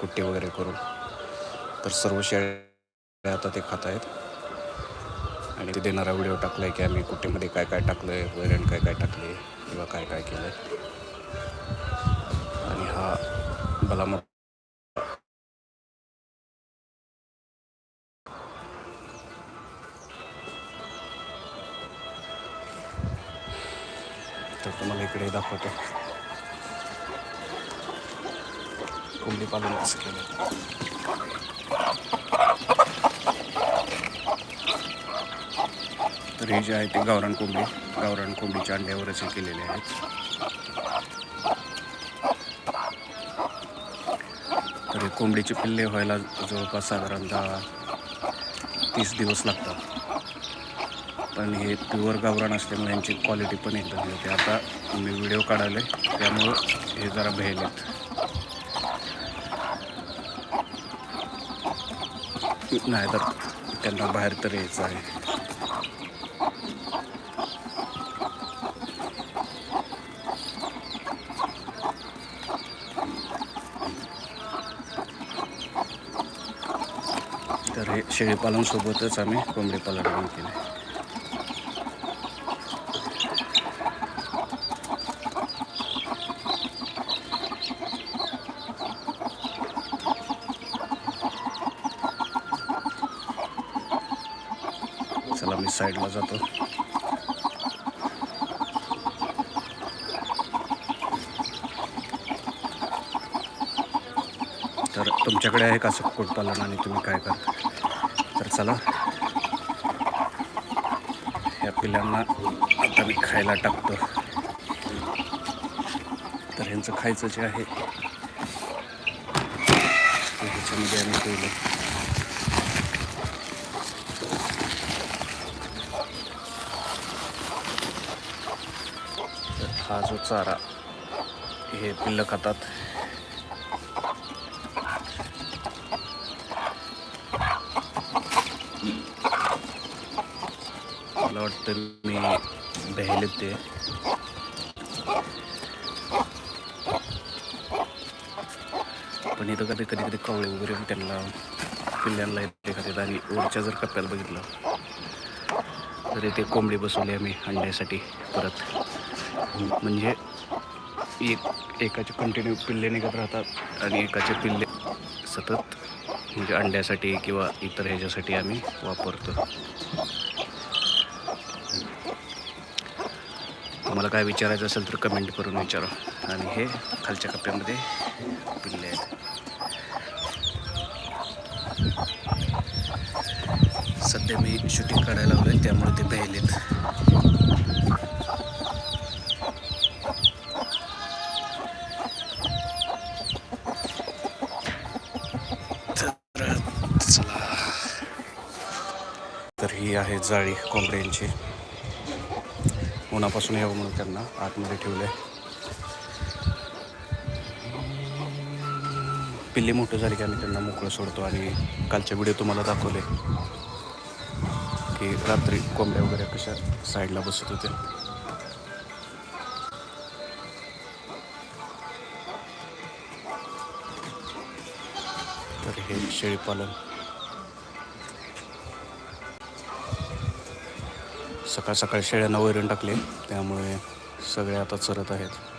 कुट्टी वगैरे करून. तर सर्व शेळ्या आता ते खात आहेत. आणि ते देणारा व्हिडिओ टाकला आहे की आम्ही कुट्टीमध्ये काय काय टाकलं आहे वैरण काय काय टाकले किंवा काय काय केलं आहे आणि हा भला मोठा तर तुम्हाला इकडे दाखवतो. कोंबडी पालन कसं केलं. तर हे जे आहे ते गावरान कोंबडी गावरान कोंबडीच्या अंड्यावरच हे केलेले आहेत. तर हे कोंबडीचे पिल्ले व्हायला जवळपास साधारणतः तीस दिवस लागतात. पण हे प्युअर गावरान असल्यामुळे यांची क्वालिटी पण एकदम होते आता मी व्हिडिओ काढायला त्यामुळं हे जरा भेलेत नाही तर त्यांना बाहेर तर यायचं आहे. तर हे शेळीपालनसोबतच आम्ही कोंबडी पालन केले आम्ही साईडला जातो. तर तुमच्याकडे आहे का असं कुक्कुटपालन आणि तुम्ही काय करता? तर चला. या पिल्लांना आता मी खायला टाकतो. तर ह्यांचं खायचं जे आहे ह्याच्यामध्ये आम्ही ठेवलं. हा जो चारा हे पिल्लं खातात. मला वाटतं मी बहिले ते. पण इथं कधी कधी कधी कवळे वगैरे त्यांना पिल्ल्यांना येते खातात. आणि वरच्या जर कप्प्याला बघितलं तर इथे कोंबडी बसवली आम्ही अंड्यासाठी परत. म्हणजे एक एकाचे कंटिन्यू पिल्ले निघत राहतात आणि एकाचे पिल्ले सतत म्हणजे अंड्यासाठी किंवा इतर ह्याच्यासाठी आम्ही वापरतो. तुम्हाला काय विचारायचं असेल तर कमेंट करून विचारा. आणि हे खालच्या कप्प्यामध्ये पिल्ले आहेत. सध्या मी शूटिंग काढायला लावलं त्यामुळे ते बहिलेत ही आहे जाळी कोंबड्यांची उन्हापासून यावं म्हणून त्यांना आतमध्ये ठेवले पिल्ली मोठं झाली की आम्ही त्यांना मोकळं सोडतो आणि कालचे व्हिडिओ तुम्हाला दाखवले. की रात्री कोंबड्या वगैरे कशा साईडला बसत होते. तर हे शेळीपालन. सकाळ सकाळी शेळ्यांना वैरण टाकले. त्यामुळे सगळे आता चरत आहेत.